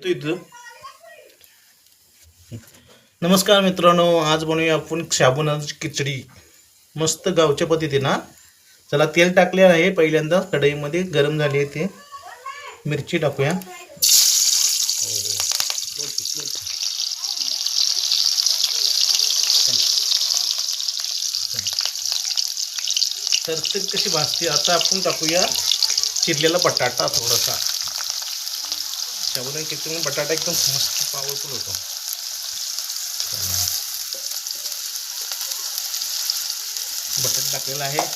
इथं नमस्कार मित्रांनो आज बनवूया आपण साबुदाण्याची खिचडी. मस्त गावच्या पद्धतीनं चला तेल टाकले आहे पहिल्यांदा कढईमध्ये गरम झाली आहे ते. मिरची टाकूया. तर ते कशी भाजते आता आपण टाकूया चिरलेला बटाटा थोडासा. साबुदाणा किती बटाटा एकदम मस्त पावरफुल होतो. बटाटा टाकलेला आहे.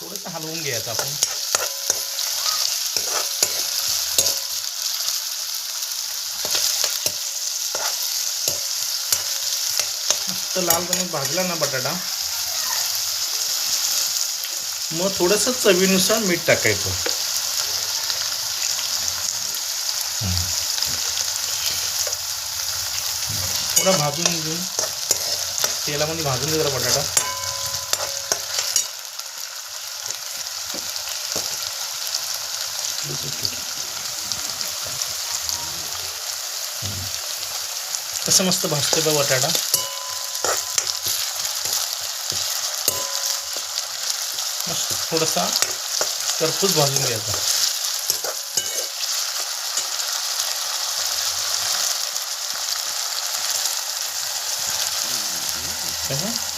थोडंसं हलवून घ्यायचं आपण. मस्त लाल बनवून भाजला ना बटाटा. मग थोडंसं चवीनुसार मीठ टाकायचं. थोडा भाजून घेऊन तेलामध्ये भाजून दे जरा बटाटा. कसं मस्त भाजते बघ बटाटा. मस्त थोडासा करपूस भाजून घ्यायचा. कसं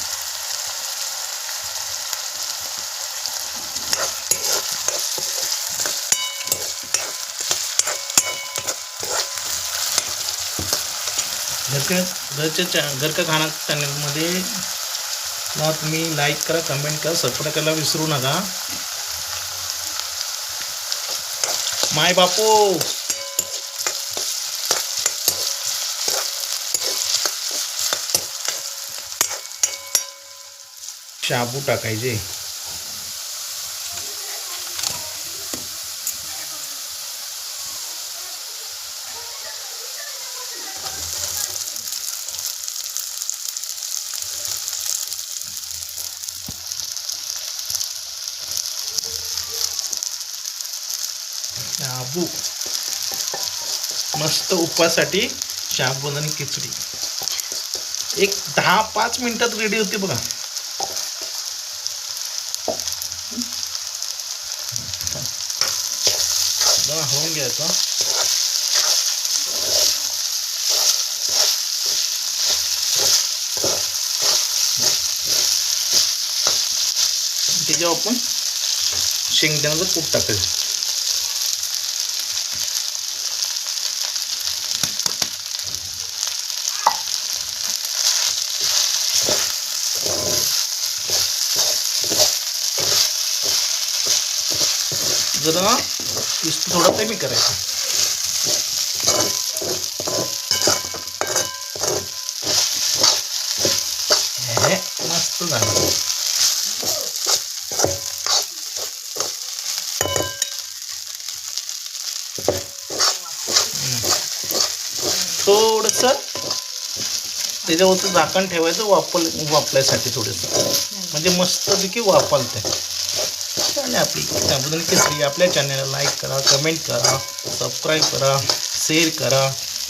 घर का घरच्या चा घर का खाना चॅनलमध्ये ना तुम्ही लाईक करा कमेंट करा सबस्क्राईब करायला विसरू नका. माय बापू! शाबू टाकायचे. शाबू. मस्त उपासाठी शाबू आणि खिचडी. एक दहा पाच मिनिटात रेडी होती बघा. जरा हलवून घ्यायचं त्याच्यावर आपण शेंगदाण्याचं कूट टाकायचं जरा नुसतं थोडं कमी करायचं. मस्त झालं. थोडस त्याच्यावरती झाकण ठेवायचं वापल वापरायसाठी थोडंसं. म्हणजे मस्तपैकी वापरते आणि आपली त्याबद्दल खिचडी आपल्या चॅनलला लाईक करा कमेंट करा सबस्क्राईब करा शेअर करा.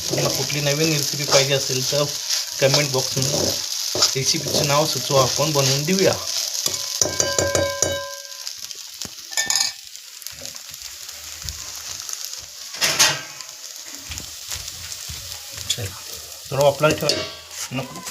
तुम्हाला कुठली नवीन रेसिपी पाहिजे असेल तर कमेंट बॉक्समध्ये रेसिपीचं नाव सुचवा. आपण बनवून देऊया. चला. थोडं ठेवा. नको.